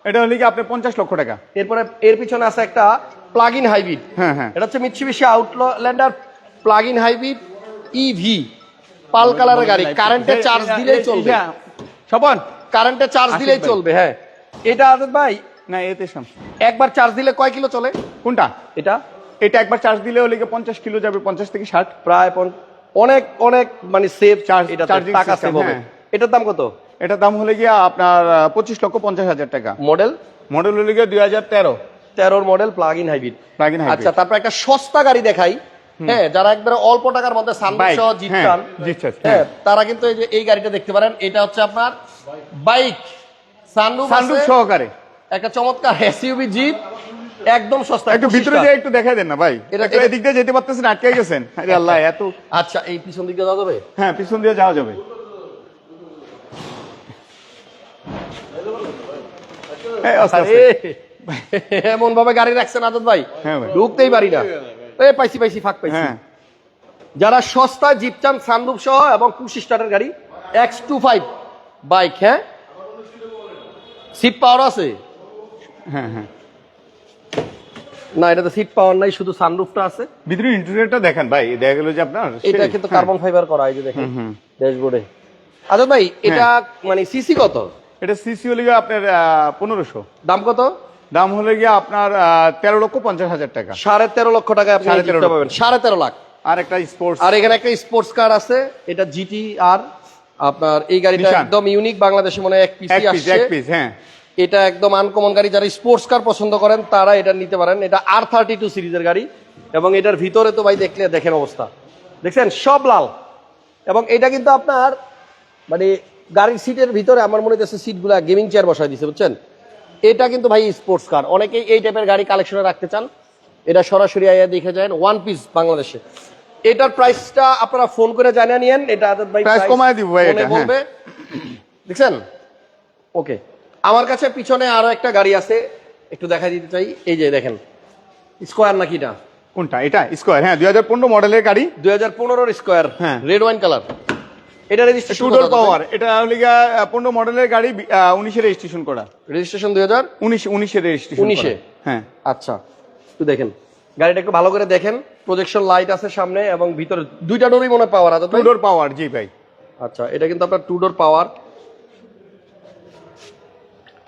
এটা হলে কি আপনার পঞ্চাশ লক্ষ টাকা? এরপরে এর পিছনে আছে একটা প্লাগ ইন হাইব্রিড হ্যাঁ হ্যাঁ। এটা হচ্ছে Mitsubishi Outlander plug in hybrid EV pearl কালারের গাড়ি। কারেন্টে চার্জ দিলেই চলবে। স্বপন কারেন্টে চার্জ দিলেই চলবে হ্যাঁ। এটা আজাদ ভাই? না এতে একবার চার্জ দিলে কয় কিলো চলে? কোনটা? এটা? এটা একবার চার্জ দিলে হলে পঞ্চাশ কিলো যাবে পঞ্চাশ থেকে ষাট। প্রায় পন- অনেক অনেক মানে সেভ চার্জ এটা টাকা সেভ হবে। হ্যাঁ। এটার দাম কত? এটার দাম হলে গিয়ে আপনার পঁচিশ লক্ষ পঞ্চাশ হাজার টাকা। মডেল? মডেল হলে গিয়ে দুই হাজার তেরো। তেরোর model plug in hybrid Plug-in hybrid। আচ্ছা তারপর একটা সস্তা গাড়ি দেখাই। হ্যাঁ যারা একবারে অল্প টাকার মধ্যে সানরুফ Bike, সহ হ্যাঁ, হ্যাঁ হ্যাঁ। তারা কিন্তু এই যে এই গাড়িটা দেখতে পারেন এটা হচ্ছে আপনার বাইক সানরুফ সানরুফ সহকারে। একটা চমৎকার এসইউভি জিপ একদম সস্তা একটু ভিতরে একটু দেখাই দেন না ভাই। এটা- এদিক দিয়ে যেতে পারতেছেন আটকে গেছেন। আরে আল্লাহ এত আচ্ছা এই পিছন দিকে যাওয়া যাবে? হ্যাঁ পিছন দিয়ে যাওয়া যাবে। এমন ভাবে গাড়ি রাখছেন আদত ভাই। হ্যাঁ ভাই। ঢুকতেই পারি না। এ পাইছি পাইছি ফাঁক পাইছি। হ্যাঁ। যারা সস্তা জিপ চান সানরুফ সহ এবং পুশ স্টার্টের গাড়ি এক্স টু ফাইভ বাইক হ্যাঁ? সিট পাওয়ার আছে? হ্যাঁ হ্যাঁ। না এটাতে সিট পাওয়ার নাই শুধু সানরুফটা আছে। ভিতরে ইন্টেরিয়রটা দেখেন ভাই। দেখা গেল যে আপনার এটা কিন্তু হ্যাঁ। কার্বন ফাইবার করা এই যে দেখেন। ড্যাশবোর্ডে আজাদ ভাই এটা মানে সিসি কত? এটা সিসি হলে আপনার পনেরোশো। দাম কত? দাম হলে গিয়ে আপনার তেরো লক্ষ পঞ্চাশ হাজার টাকা। সাড়ে তেরো লক্ষ টাকায় আপনি তেরো পাবেন। সাড়ে তেরো লাখ। আর একটা স্পোর্টস আর এখানে একটা স্পোর্টস কার আছে এটা জিটি আর আপনার এই গাড়িটা একদম ইউনিক বাংলাদেশে মনে হয় এক পিস এক পিস হ্যাঁ। এটা একদম আনকমন গাড়ি যারা স্পোর্টস কার পছন্দ করেন তারা এটা নিতে পারেন। এটা আর থার্টি টু সিরিজের গাড়ি এবং এটার ভিতরে তো ভাই দেখলে দেখেন অবস্থা। দেখছেন? সব লাল। এবং এটা কিন্তু আপনার মানে গাড়ির সিটের ভিতরে আমার মনে হচ্ছে সিটগুলা গেমিং চেয়ার বসাই দিছে বুঝছেন? এটা কিন্তু ভাই স্পোর্টস কার অনেকেই এই টাইপের গাড়ি কালেকশনে রাখতে চান। এটা সরাসরি আইয়া দেখে যায় ওয়ান পিস বাংলাদেশে। এটার প্রাইসটা আপনারা ফোন করে জানিয়ে নিয়েন। এটা ভাই price কমায় দিব ভাই এটা, হ্যাঁ। বলবে। দেখছেন? ওকে আমার কাছে পিছনে আরও একটা গাড়ি আছে। একটু দেখা দিতে চাই। এই যে দেখেন। স্কোয়ার নাকি এটা? কোনটা? এটা স্কোয়ার হ্যাঁ দুই হাজার পনেরো মডেলের গাড়ি। দুই হাজার পনেরোর স্কোয়ার হ্যাঁ। রেড ওয়াইন কালার এটা রেজিস্ট্রেশন টু ডোর পাওয়ার এটা গিয়ে পনেরো মডেলের গাড়ি উনিশে রেজিস্ট্রেশন করা। রেজিস্ট্রেশন দুই হাজার? উনিশ উনিশে রেজিস্ট্রেশন 19 এ? হ্যাঁ। আচ্ছা একটু দেখেন। গাড়িটা একটু ভালো করে দেখেন। প্রজেকশন লাইট আছে সামনে এবং ভিতরে দুইটা ডোরই মনে পাওয়ার আছে টু ডোর পাওয়ার জি ভাই। আচ্ছা এটা কিন্তু আপনার টু ডোর পাওয়ার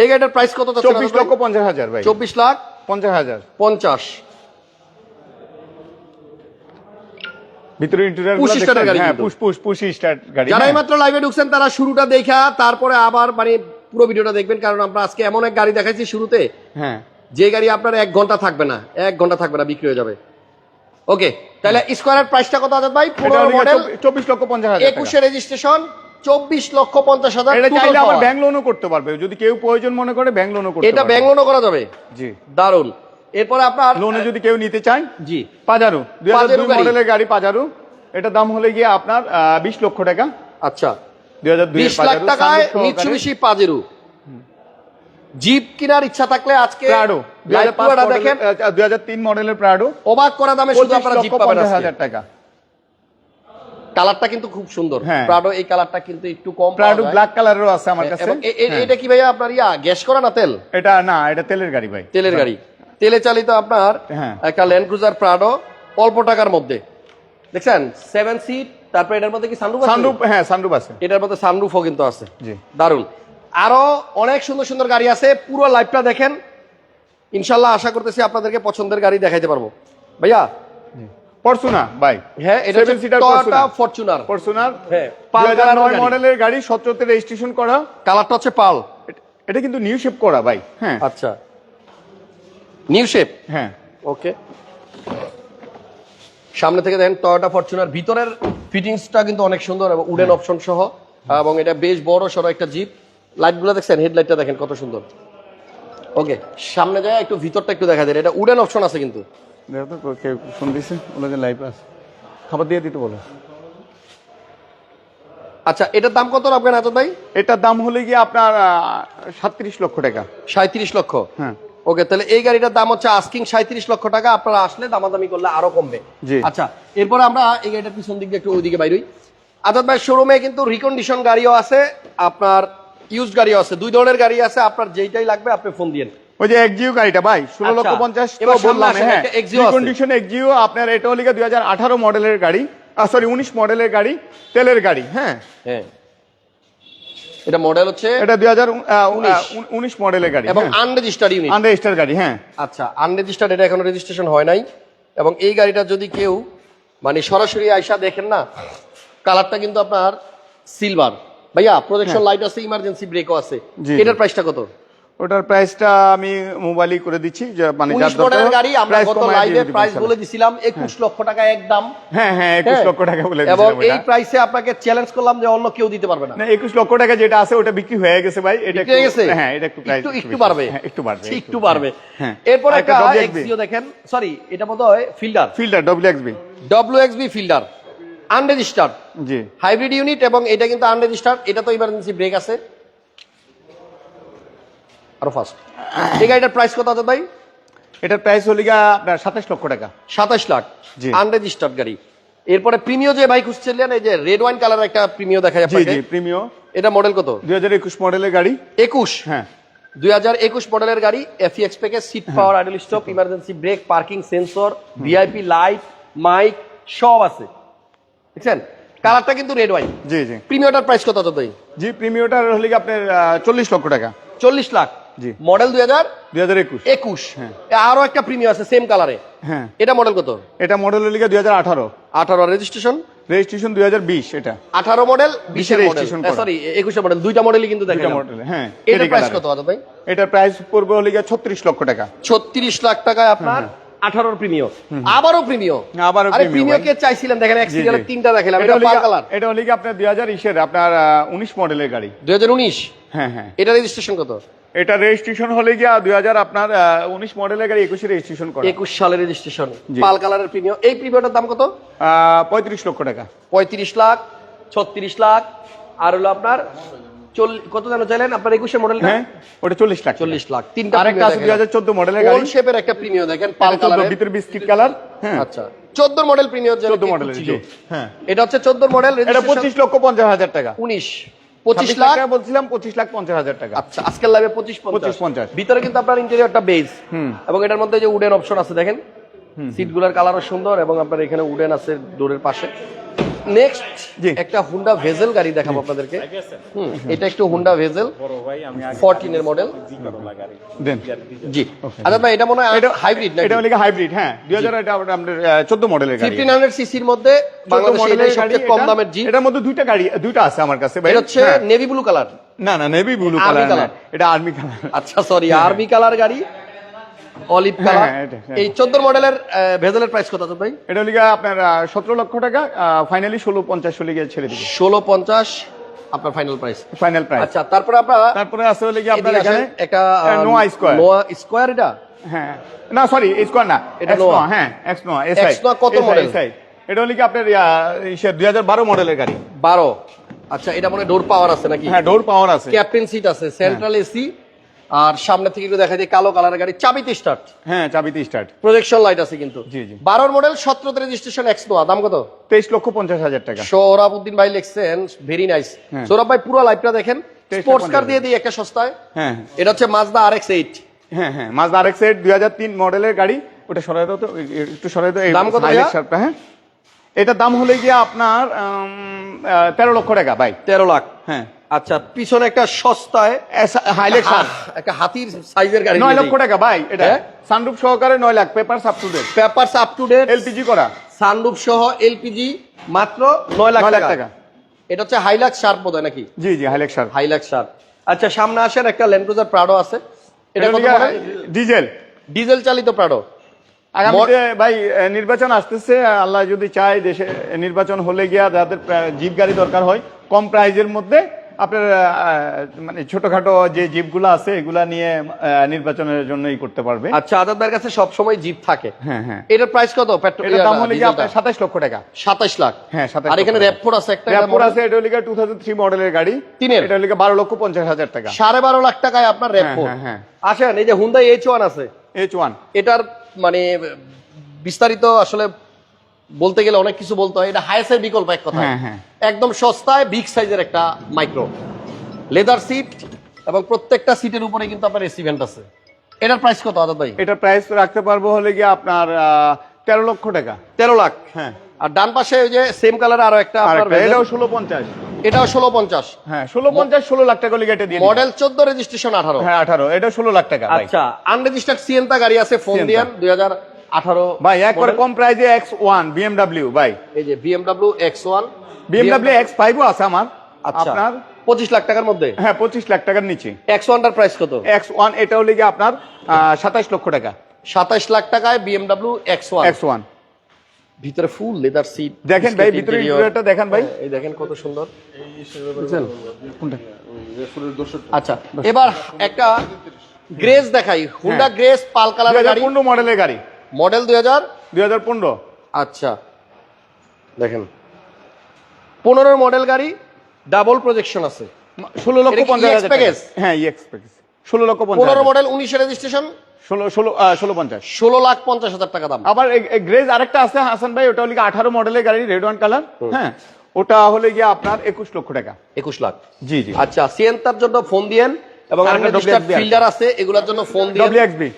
এই গাড়িটার প্রাইস কত চব্বিশ লক্ষ পঞ্চাশ হাজার ভাই। চব্বিশ লাখ পঞ্চাশ হাজার। পঞ্চাশ। ভিতরে ইন্টেরিয়র Push start গাড়ি হ্যাঁ পুশ পুশ পুশ স্টার্ট গাড়ি। যারা হ্যাঁ। লাইভে ঢুকছেন তারা শুরুটা দেখা তারপরে আবার মানে পুরো ভিডিওটা দেখবেন কারণ আমরা আজকে এমন এক গাড়ি দেখাইছি শুরুতে। হ্যাঁ। যে গাড়ি আপনার এক ঘণ্টা থাকবে না এক ঘণ্টা থাকবে না বিক্রি হয়ে যাবে। ওকে তাহলে স্কোয়ারের প্রাইসটা কত ভাই? মডেল লক্ষ হাজার রেজিস্ট্রেশন চব্বিশ লক্ষ পঞ্চাশ হাজার এটা চাইলে আবার power। ব্যাংক লোনও করতে পারবে। যদি কেউ প্রয়োজন মনে করে ব্যাংক লোনও করতে এটা পারবে। ব্যাংক লোনও করা যাবে। জি। দারুণ এরপরে আপনার লোনে যদি কেউ নিতে চায় জি। পাজারো দুই হাজার দুই গাড়ি। মডেলের গাড়ি পাজারো এটা দাম হলে গিয়ে আপনার বিশ লক্ষ টাকা। আচ্ছা। দুই লাখ টাকায় মিৎসুবিশি পাজেরু। জিপ কেনার ইচ্ছা থাকলে আজকে প্রাডো। দুই live হাজার পাঁচ পুরোটা দেখেন দেখেন দুই হাজার তিন মডেলের প্রাডো। অবাক করা দামে শুধু আপনারা জিপ পাবেন হাজার টাকা। কালারটা কিন্তু খুব সুন্দর। হ্যাঁ। প্রাডো এই কালারটা কিন্তু একটু কম প্রাডো ব্ল্যাক কালারেরও আছে আমার কাছে। হ্যাঁ। এটা কি ভাইয়া আপনার ইয়া গ্যাস করা না তেল? এটা না এটা তেলের গাড়ি ভাই। তেলের গাড়ি। তেলে চালিত আপনার হ্যাঁ। একটা ল্যান্ড ক্রুজার প্রাডো অল্প টাকার মধ্যে। দেখছেন সেভেন সিট তারপরে এটার মধ্যে কি সানরুফ আছে? সানরুফ হ্যাঁ সানরুফ আছে। এটার মধ্যে সানরুফও কিন্তু আছে। জি। দারুণ আরও অনেক সুন্দর সুন্দর গাড়ি আছে পুরো লাইভটা দেখেন। ইনশাল্লাহ আশা করতেছি আপনাদেরকে পছন্দের গাড়ি দেখাইতে পারব। ভাইয়া? ফরচুনা ভাই হ্যাঁ এটা Seven seater Toyota Fortuner Fortuner হ্যাঁ, পাল গাড়ি। মডেলের গাড়ি সতেরোতে রেজিস্ট্রেশন করা। কালারটা হচ্ছে পাল। এটা- এটা কিন্তু নিউ শেপ করা ভাই। হ্যাঁ। আচ্ছা। নিউ শেপ হ্যাঁ। ওকে সামনে থেকে দেখেন টয়োটা ফরচুনার ভিতরের ফিটিংসটা কিন্তু অনেক সুন্দর এবং উডেন অপশন সহ এবং এটা বেশ বড় সড়ো একটা জিপ লাইটগুলো দেখছেন হেডলাইটটা দেখেন কত সুন্দর। ওকে সামনে যায় একটু ভিতরটা একটু দেখা যায়। এটা উডেন অপশন আছে কিন্তু। ফোন বলে যে লাইভ আছে। খাবার দিয়ে দিতে বলো। আচ্ছা এটার দাম কত রাখবেন এত ভাই? এটার দাম হলে গিয়ে আপনার সাতত্রিশ লক্ষ টাকা। সাঁত্রিশ লক্ষ। হ্যাঁ। ওকে তাহলে এই গাড়িটার দাম হচ্ছে আস্কিং সাঁত্রিশ লক্ষ টাকা। আপনারা আসলে দামাদামি করলে আরও কমবে। আচ্ছা এরপর আমরা এই গাড়িটার পিছন দিক দিয়ে একটু ওইদিকে বাইরই আজাদ ভাই শোরুমে কিন্তু রিকন্ডিশন গাড়িও আছে আপনার ইউজ গাড়িও আছে। দুই ধরনের গাড়ি আছে আপনার যেইটাই লাগবে আপনি ফোন দিয়েন ওই যে এক্সিও গাড়িটা ভাই ষোলো আচ্ছা, লক্ষ পঞ্চাশ এবার সামনে বললাম হ্যাঁ। একটা কন্ডিশন এক্সিও আপনার এটা হলে দুই হাজার আঠারো মডেলের গাড়ি সরি উনিশ মডেলের গাড়ি তেলের গাড়ি হ্যাঁ। হ্যাঁ। এটা মডেল হচ্ছে এটা দুই হাজার উনিশ। উনিশ মডেলের গাড়ি এবং আনরেজিস্টার্ড ইউনিট আনরেজিস্টার্ড স্টার গাড়ি হ্যাঁ। আচ্ছা আনরেজিস্টার্ড এটা এখনও রেজিস্ট্রেশন হয় নাই। এবং এই গাড়িটা যদি কেউ মানে সরাসরি আয়সা দেখেন না কালারটা কিন্তু আপনার সিলভার ভাইয়া প্রজেকশন লাইট আছে ইমার্জেন্সি ব্রেকও আছে। এটার। প্রাইসটা কত? ওটার প্রাইসটা আমি মোবাইলই করে দিচ্ছি মানে যার দরকার গাড়ি আমরা গত লাইভে প্রাইস বলে দিছিলাম একুশ লক্ষ টাকা একদম হ্যাঁ হ্যাঁ একুশ হ্যাঁ। লক্ষ টাকা বলে এবং এই প্রাইসে আপনাকে চ্যালেঞ্জ করলাম যে অন্য কেউ দিতে পারবে না। না একুশ লক্ষ টাকা যেটা আছে ওটা বিক্রি হয়ে গেছে ভাই এটা হয়ে গেছে? হ্যাঁ এটা একটু প্রাইস একটু একটু বাড়বে। হ্যাঁ একটু বাড়বে একটু বাড়বে। হ্যাঁ। এরপর একটা এক্সিও দেখেন। সরি এটা বোধ হয় Fielder filter W XB W XB Fielder unregistered জি। হাইব্রিড ইউনিট এবং এটা কিন্তু আনরেজিস্টার্ড এটা তো ইমার্জেন্সি ব্রেক আছে। আরও ফাস্ট এই গাড়িটার প্রাইস কত আছে ভাই? এটার প্রাইস হলো গিয়া আপনার সাতাশ লক্ষ টাকা। সাতাশ লাখ? জি। আনরেজিস্টার্ড গাড়ি। এরপরে প্রিমিয় যে বাইক খুঁজছিলেন এই যে রেড ওয়াইন কালার একটা প্রিমিয় দেখা যায় জি জি প্রিমিও এটা মডেল কত? দুই হাজার একুশ মডেলের গাড়ি। একুশ? হ্যাঁ। দুই হাজার একুশ মডেলের গাড়ি FX package seat power idle stop emergency brake parking sensor VIP light mic সব আছে। বুঝছেন কালারটা কিন্তু রেড ওয়াইন জি জি। প্রিমিয়টার প্রাইস কত ভাই? জি প্রিমিওটার হলে আপনার চল্লিশ লক্ষ টাকা। চল্লিশ লাখ। মডেল দুই হাজার দুই হাজার একুশ। একুশ। আরও একটা প্রিমিয়াম আছে সেম কালারে হ্যাঁ। এটা মডেল কত? এটা মডেল গিয়ে দুই হাজার আঠারো। আঠারো রেজিস্ট্রেশন রেজিস্ট্রেশন দুই হাজার বিশ এটা। আঠারো মডেল বিশের করা। সরি একুশের মডেল দুইটা মডেলই কিন্তু দেখেন মডেল হ্যাঁ। এটার প্রাইস কত আছে ভাই? এটার প্রাইস পড়বে গিয়ে ছত্রিশ লক্ষ টাকা। ছত্রিশ লাখ টাকায় আপনার আঠারোর প্রিমিয় আবারও প্রিমিয় আবারও প্রিমিয় কে চাইছিলেন দেখেন এক সিরিয়ালে তিনটা দেখালাম এটা পার কালার এটা হলে আপনার দুই হাজার ইসের আপনার উনিশ মডেলের গাড়ি। দুই হাজার উনিশ? হ্যাঁ হ্যাঁ। এটা রেজিস্ট্রেশন কত? এটা রেজিস্ট্রেশন হলে গিয়া দুই হাজার আপনার উনিশ মডেলের গাড়ি একুশে রেজিস্ট্রেশন করে। একুশ সালের রেজিস্ট্রেশন পাল কালারের প্রিমিয় এই প্রিমিয়টার দাম কত? পঁয়ত্রিশ লক্ষ টাকা। পঁয়ত্রিশ লাখ ছত্রিশ লাখ আর হলো আপনার কত জানো চাইলেন আপনার একুশের মডেল হ্যাঁ ওটা চল্লিশ লাখ। চল্লিশ লাখ। তিনটা আরেকটা আছে দুই হাজার চোদ্দ মডেলের গাড়ি। শেপের একটা প্রিমিয় দেখেন? পাল কালারের। ভিতরে বিস্কিট কালার হ্যাঁ। আচ্ছা। চোদ্দ মডেল প্রিমিয়র চোদ্দ মডেলের জি। হ্যাঁ। এটা হচ্ছে চোদ্দ মডেল এটা পঁচিশ লক্ষ পঞ্চাশ হাজার টাকা। উনিশ। পঁচিশ লাখ? টাকা বলছিলাম পঁচিশ লাখ পঞ্চাশ হাজার টাকা। আচ্ছা আজকের লাভে পঁচিশ পঁচিশ পঞ্চাশ। ভিতরে কিন্তু আপনার ইন্টেরিয়রটা হুম। এবং এটার মধ্যে যে উডেন অপশন আছে দেখেন? সিটগুলার কালারও সুন্দর এবং আপনার এখানে উডেন আছে ডোরের পাশে। নেক্সট জি। একটা হুন্ডা ভেজেল গাড়ি দেখাবো আপনাদেরকে। হুম, এটা একটু হুন্ডা ভেজেল ফোরটিন এর মডেল জি আচ্ছা ভাই এটা মনে হয় এটা হাইব্রিড এটা হলে হাইব্রিড হ্যাঁ। দুই হাজার এটা আপনার চোদ্দ মডেলের গাড়ি। ফিফটিন হান্ড্রেড সিসির মধ্যে 14 বাংলাদেশে মডেলের এটাই সবচেয়ে কম দামের জি এটার মধ্যে দুইটা গাড়ি দুইটা আছে আমার কাছে এটা হচ্ছে। নেভি ব্লু কালার না না নেভি ব্লু কালার এটা আর্মি কালার আচ্ছা সরি আরবি কালার গাড়ি। অলিভ হ্যাঁ, কালার। হ্যাঁ। এই চোদ্দ মডেলের ভেজেলের প্রাইস কত ভাই? এটা হলে আপনার সতেরো লক্ষ টাকা ফাইনালি ষোলো পঞ্চাশ হলে গিয়ে ছেড়ে দিবে। ষোলো পঞ্চাশ আপনার ফাইনাল প্রাইস ফাইনাল প্রাইস আচ্ছা তারপরে আপনার তারপরে হলে আপনার এখানে একটা নোয়া স্কোয়ার নোয়া স্কোয়ার এটা? হ্যাঁ। না সরি স্কোয়ার না। এটা এক্স নোয়া। হ্যাঁ X Noah SI X Noah কত model? এটা হলে কি আপনার দুই হাজার বারো মডেলের গাড়ি। বারো। আচ্ছা এটা মনে ডোর পাওয়ার আছে নাকি? হ্যাঁ ডোর পাওয়ার আছে। ক্যাপ্টেন সিট আছে সেন্ট্রাল এসি আর সামনে থেকে একটু দেখা যায় কালো কালারের গাড়ি চাবিতে স্টার্ট হ্যাঁ চাবিতে স্টার্ট প্রজেকশন লাইট আছে কিন্তু। জি, জি। বারোর মডেল সতেরোতে রেজিস্ট্রেশন এক্স নোয়া দাম কত? তেইশ লক্ষ পঞ্চাশ হাজার টাকা। সৌরভউদ্দিন ভাই লিখছেন ভেরি নাইস হ্যাঁ। সৌরভ ভাই পুরো লাইভটা দেখেন। স্পোর্টস কার দিয়ে দিই একটা সস্তায়। হ্যাঁ এটা হচ্ছে মাজদা আর এক্স এইট হ্যাঁ হ্যাঁ। মাজদা আরেক সেট দুই হাজার তিন মডেলের গাড়ি। ওটা সরাই দাও তো একটু সরাই দাও দাম কত? হ্যাঁ। এটার দাম হলে গিয়ে আপনার তেরো লক্ষ টাকা ভাই। তেরো লাখ। হ্যাঁ। আচ্ছা পিছনে একটা সস্তায় একটা হাতির সাইজের গাড়ি লক্ষ টাকা ভাই এটা। হ্যাঁ? সানরুফ সহকারে lakh paper up to date papers up to date LPG করা। সানরুফ সহ এলপিজি মাত্র লাখ টাকা। এটা হচ্ছে হাইলাক্স শার্প বোধ নাকি? জি জি হাইলাক্স শার্প আচ্ছা সামনে আসেন একটা ল্যান্ড ক্রুজার প্রাডো আছে। এটা কত ডিজেল। ডিজেল চালিত প্রাডো আগামীতে ভাই নির্বাচন আসতেছে। আল্লাহ যদি চায় দেশে নির্বাচন হলে গিয়া যাদের জিপ গাড়ি দরকার হয় কম প্রাইজের মধ্যে আপনার মানে ছোটখাটো যে জিপগুলো আছে এগুলা নিয়ে নির্বাচনের জন্যই করতে পারবে। আচ্ছা আজাদের কাছে সব সময় জিপ থাকে। হ্যাঁ হ্যাঁ। এটার প্রাইস কত? পেট্রোল এটার দাম হলে আপনার সাতাশ লক্ষ টাকা। সাতাশ লাখ। হ্যাঁ, 27 আর এখানে র্যাপফোর আছে একটা র্যাপোর আছে এটা হলে টু থাউজেন্ড থ্রি মডেলের গাড়ি। তিনের? এটা হলে বারো লক্ষ পঞ্চাশ হাজার টাকা। সাড়ে বারো লাখ টাকায় আপনার র্যাপফোর হ্যাঁ, হ্যাঁ। আসেন এই যে হুন্দাই এইচ ওয়ান আছে। এইচ ওয়ান এটার মানে বিস্তারিত আসলে বলতে গেলে অনেক কিছু বলতে হয়। এটা হাইসের বিকল্প এক কথা হ্যাঁ, হ্যাঁ। একদম সস্তায় বিগ সাইজের একটা মাইক্রো লেদার সিট এবং প্রত্যেকটা সিটের উপরে কিন্তু আপনার এসি ভেন্ট আছে। এটার প্রাইস কত আদাত ভাই? এটার প্রাইস রাখতে পারব হলে গিয়ে আপনার তেরো লক্ষ টাকা। তেরো লাখ? হ্যাঁ। আর ডান পাশে ওই যে সেম কালার আরও একটা। এটাও ষোলো পঞ্চাশ। এটাও ষোলো পঞ্চাশ। হ্যাঁ ষোলো পঞ্চাশ ষোলো লাখ টাকা লিগে দিয়ে মডেল চোদ্দ রেজিস্ট্রেশন আঠারো। হ্যাঁ আঠারো এটা ষোলো লাখ টাকা আচ্ছা আনরেজিস্টার্ড সিএনতা গাড়ি আছে ফোন। দিয়ান দুই হাজার আঠারো ভাই একবারে কম প্রাইজে এক্স ওয়ান বিএমডাব্লিউ ভাই। এই যে BMW X one BMW X ফাইভও আছে আমার। আচ্ছা। আপনার? পঁচিশ লাখ টাকার মধ্যে? হ্যাঁ পঁচিশ লাখ টাকার নিচে। একশো আন্ডার প্রাইস কত? এক্স ওয়ান এটা হলে গিয়ে আপনার সাতাইশ লক্ষ টাকা। সাতাশ লাখ টাকায় BMW X one X one ভিতরে ফুল লেদার সিট দেখেন ভাই, ভিতরে interior-টা দেখেন ভাই। এই দেখেন কত সুন্দর। কোনটা? আচ্ছা এবার একটা গ্রেস দেখাই। হুন্ডা। গ্রেস পাল কালারের গাড়ি। পনেরো মডেলের গাড়ি। মডেল দুই হাজার? দুই হাজার পনেরো। আচ্ছা। দেখেন। পনেরোর মডেল গাড়ি ডাবল প্রজেকশন আছে। ষোলো লক্ষ পঞ্চাশ হাজার টাকা। হ্যাঁ ইএক্স প্যাকেজ ষোলো লক্ষ পঞ্চাশ পনেরো মডেল উনিশের রেজিস্ট্রেশন ষোলো ষোলো ষোলো পঞ্চাশ। ষোলো লাখ পঞ্চাশ হাজার টাকা দাম। আবার গ্রেজ আরেকটা আছে হাসান ভাই ওটা হলে আঠারো মডেলের গাড়ি রেড ওয়ান কালার হ্যাঁ ওটা হলে গিয়ে আপনার একুশ লক্ষ টাকা। একুশ লাখ। জি জি। আচ্ছা সিএনতার জন্য ফোন দিয়েন এবং। ফিল্ডার আছে। এগুলোর জন্য ফোন দিয়েন। ডব্লিউএক্সবি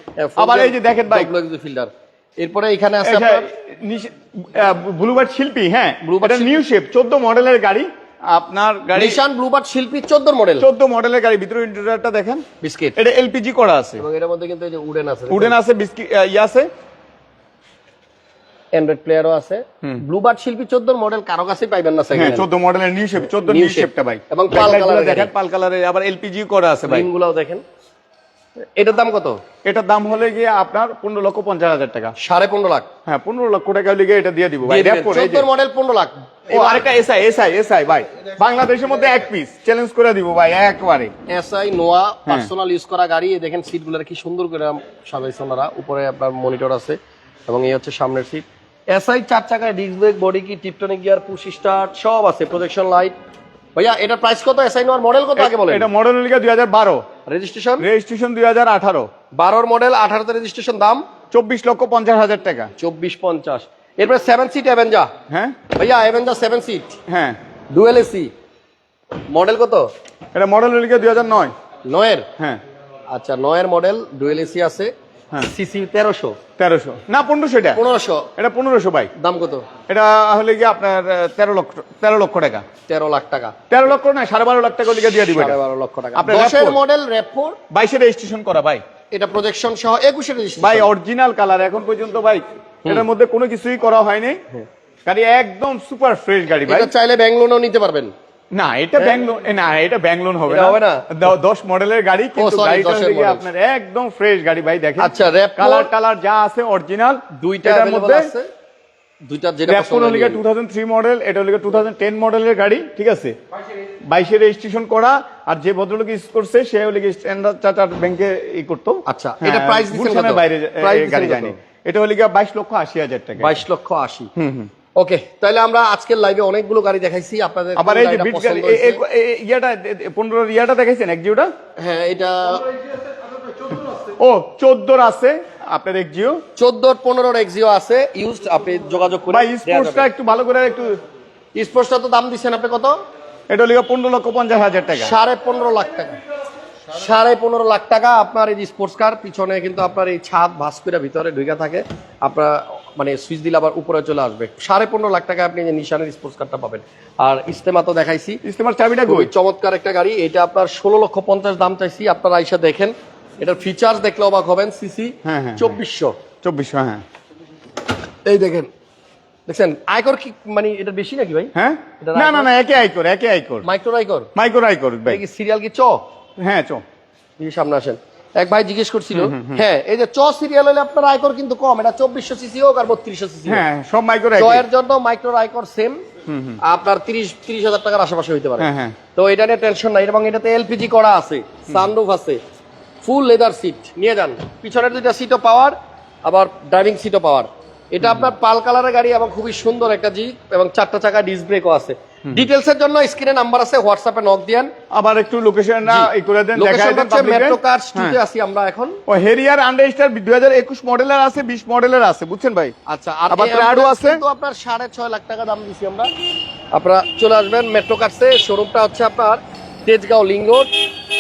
আবার এই যে দেখেন ভাই ফিল্ডার এরপরে এখানে আছে আপনার ব্লুবার্ড শিল্পী হ্যাঁ এটা নিউ শেপ চোদ্দ মডেলের গাড়ি আপনার গাড়ি নিশান ব্লুবার্ড শিল্পী চোদ্দ মডেল। চোদ্দ মডেলের গাড়ি ভিতরে ইন্টেরিয়রটা দেখেন। বিস্কিট। এটা এলপিজি করা আছে। এবং এর মধ্যে কিন্তু এই যে উডেন আছে উডেন আছে বিস্কিট ইয়ে আছে। অ্যান্ড্রয়েড প্লেয়ারও আছে। ব্লুবার্ড শিল্পী চোদ্দ মডেল কারও কাছেই পাইবেন না হ্যাঁ সেকেন্ড চোদ্দ মডেলের নিউ শেপ চোদ্দ New নিউ শেপটা ভাই। এবং পাল colour-এর দেখেন। পাল কালারের আবার এলপিজি করা আছে ভাই। গুলাও দেখেন। এটার দাম কত? এটার দাম হলে গিয়ে আপনার পনেরো লক্ষ পঞ্চাশ হাজার টাকা। সাড়ে পনেরো লাখ। হ্যাঁ পনেরো লক্ষ টাকা এটা দিয়ে দিব মডেল পনেরো লাখ। ও আরেকটা এসআই এসআই এসআই ভাই। বাংলাদেশের মধ্যে এক পিস চ্যালেঞ্জ করে দিব ভাই একবারে। এসআই নোয়া হ্যাঁ। পার্সোনাল ইউজ করা গাড়ি। দেখেন সিটগুলো কি সুন্দর করে সাজাইছে ওনারা। উপরে আপনার মনিটর আছে এবং এই হচ্ছে সামনের সিট এসআই চার চাকায় ডিস্ক ব্রেক বডি কি টিপটনিক গিয়ার পুশ স্টার্ট সব আছে। প্রজেকশন লাইট ভাইয়া এটার প্রাইস কত? এসআই নোয়ার মডেল কত আগে বলেন? এটা মডেল লিগে দুই হাজার বারো? রেজিস্ট্রেশন রেজিস্ট্রেশন দুই হাজার আঠারো। বারোর মডেল আঠারোতে রেজিস্ট্রেশন দাম? চব্বিশ লক্ষ পঞ্চাশ হাজার টাকা। চব্বিশ পঞ্চাশ। এরপরে সেভেন সিট অ্যাভেঞ্জা হ্যাঁ। ভাইয়া অ্যাভেঞ্জা সেভেন সিট হ্যাঁ। ডুয়েল এসি মডেল কত? এটা মডেল লিগে দুই হাজার নয়? নয়ের? হ্যাঁ। আচ্ছা নয়ের মডেল ডুয়েল এসি আছে। সিসি তেরোশো। তেরোশো। না পনেরোশো এটা। পনেরোশো। এটা পনেরোশো ভাই। দাম কত? এটা হলে গিয়ে আপনার তেরো লক্ষ তেরো লক্ষ টাকা। তেরো লাখ টাকা। তেরো লক্ষ না সাড়ে বারো লাখ টাকা দিয়ে সাড়ে বারো লক্ষ টাকা। দশের মডেল র্যাপোর বাইশে রেজিস্ট্রেশন করা ভাই। এটা প্রজেকশন সহ একুশে ভাই অরিজিনাল কালার এখন পর্যন্ত ভাই এটার মধ্যে কোনো কিছুই করা হয়নি। গাড়ি একদম সুপার ফ্রেশ গাড়ি ভাই। এটা চাইলে ব্যাঙ্গলোনও নিতে পারবেন। না এটা ব্যাংলোন না এটা ব্যাংলোন হবে এটা হবে না? দ- দশ মডেলের গাড়ি কিন্তু গাড়িটা model। আপনার একদম ফ্রেশ গাড়ি ভাই দেখেন। আচ্ছা, Raptor- কালার টালার যা আছে অরিজিনাল দুইটা এটার অ্যাভেলেবল মধ্যে দুইটা যেটা পছন্দ থাউজেন্ড থ্রি মডেল এটা থাউজেন্ড টেন মডেলের গাড়ি ঠিক আছে? বাইশে রেজিস্ট্রেশন করা আর যে ভদ্রলোক ইউজ করছে সে হলে স্ট্যান্ডার্ড চার্টার ব্যাংকে ই করতো। আচ্ছা, হ্যাঁ, এটা দিচ্ছেন গুলশানের কত? বাইরে গাড়ি জানি। এটা হলে গিয়ে বাইশ লক্ষ আশি হাজার টাকা। বাইশ লক্ষ আশি। ওকে তাহলে আমরা আজকের লাইভে অনেকগুলো গাড়ি দেখাইছি আপনাদের আবার এই যে বিট গাড়ি এ- হয়েছে? এ- এ- ইয়াটা ইয়াটা দেখাইছেন এক জিওটা? হ্যাঁ এটা ও চোদ্দোর আছে আপনার এক জিও। চোদ্দ পনেরোর এক্সিও আছে ইউজ আপনি যোগাযোগ করে ভাই স্পোর্টসটা একটু ভালো করে একটু স্পোর্টসটা তো দাম দিচ্ছেন আপনি কত? এটা লিগে পনেরো লক্ষ পঞ্চাশ হাজার টাকা। সাড়ে পনেরো লাখ টাকা। সাড়ে পনেরো লাখ টাকা আপনার এই যে স্পোর্টস কার পিছনে কিন্তু আপনার এই ছাদ ভাস্কুরা ভিতরে ঢুকে থাকে। আপনার মানে সুইচ দিলে আবার উপরে চলে আসবে। সাড়ে পনেরো লাখ টাকা আপনি নিশানের স্পোর্টস কারটা পাবেন। আর ইস্তেমা তো দেখাইছি। ইস্তেমার চাবিটা খুবই চমৎকার একটা গাড়ি। এটা আপনার ষোলো লক্ষ পঞ্চাশ দাম চাইছি। আপনারা আইসা দেখেন। এটার ফিচার্স দেখলে অবাক হবেন। সিসি হ্যাঁ, হ্যাঁ। চব্বিশশো। চব্বিশশো হ্যাঁ। এই দেখেন। দেখছেন? আয়কর কি মানে এটা বেশি নাকি ভাই? হ্যাঁ? না না না একে আইকর একে আইকর মাইক্রো আয়কর? মাইক্রো আইকর ভাই। সিরিয়াল কি চ? হ্যাঁ চো। সামনে আসেন। এক ভাই জিজ্ঞেস করছিল হ্যাঁ এই যে চ সিরিয়াল হলে আপনার আয়কর কিন্তু কম এটা চব্বিশশো সিসি হোক আর বত্রিশশো সিসি হ্যাঁ সব মাইক্রো এর জন্য মাইক্রো আয়কর সেম আপনার তিরিশ তিরিশ হাজার টাকার আশেপাশে হইতে পারে। হ্যাঁ, হ্যাঁ। তো এটা নিয়ে টেনশন নাই এবং এটাতে এলপিজি করা আছে সানরুফ আছে ফুল লেদার সিট নিয়ে যান। পিছনের দুইটা সিটও পাওয়ার আবার ড্রাইভিং সিটও পাওয়ার এটা আপনার পাল কালারের গাড়ি এবং খুবই সুন্দর একটা জিপ এবং চারটা চাকা ডিস্ক ব্রেকও আছে। ডিটেলস এর জন্য স্ক্রিনে নাম্বার আছে হোয়াটসঅ্যাপে নক দিয়ান। আবার একটু লোকেশন না ই করে দেন দেন হচ্ছে মেট্রো হ্যাঁ। টুতে আছি আমরা এখন। ও হেরিয়ার আন্ডারস্টার দুই হাজার একুশ মডেলের আছে বিশ মডেলের আছে বুঝছেন ভাই? আচ্ছা আর আবার এই আছে? কিন্তু আপনার সাড়ে ছয় লাখ টাকা দাম দিছি আমরা। আপনারা চলে আসবেন মেট্রো কার্সে শোরুমটা হচ্ছে আপনার তেজগাঁও লিঙ্ক রোড।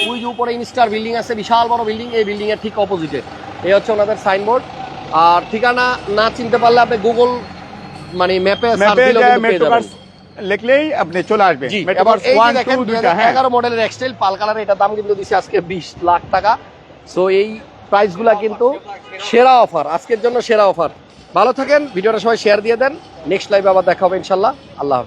ওই যে উপরে ইনস্টার বিল্ডিং আছে বিশাল বড় বিল্ডিং এই বিল্ডিং এর ঠিক অপোজিটে এই হচ্ছে ওনাদের সাইনবোর্ড আর ঠিকানা না চিনতে পারলে আপনি গুগল মানে ম্যাপে সার্চ কিন্তু পেয়ে যাবেন। লিখলেই আপনি চলে আসবে জি মেট্রো এবং কার্স এই যে ওয়ান দেখেন টু দুই দুইটা হ্যাঁ। এগারো মডেলের এক্সটাইল পাল কালার এটা দাম কিন্তু দিচ্ছে আজকে বিশ লাখ টাকা। সো এই প্রাইসগুলা কিন্তু সেরা অফার আজকের জন্য সেরা অফার ভালো থাকেন ভিডিওটা সবাই শেয়ার দিয়ে দেন। নেক্সট লাইভে আবার দেখা হবে ইনশাল্লাহ। আল্লাহ হাফেজ।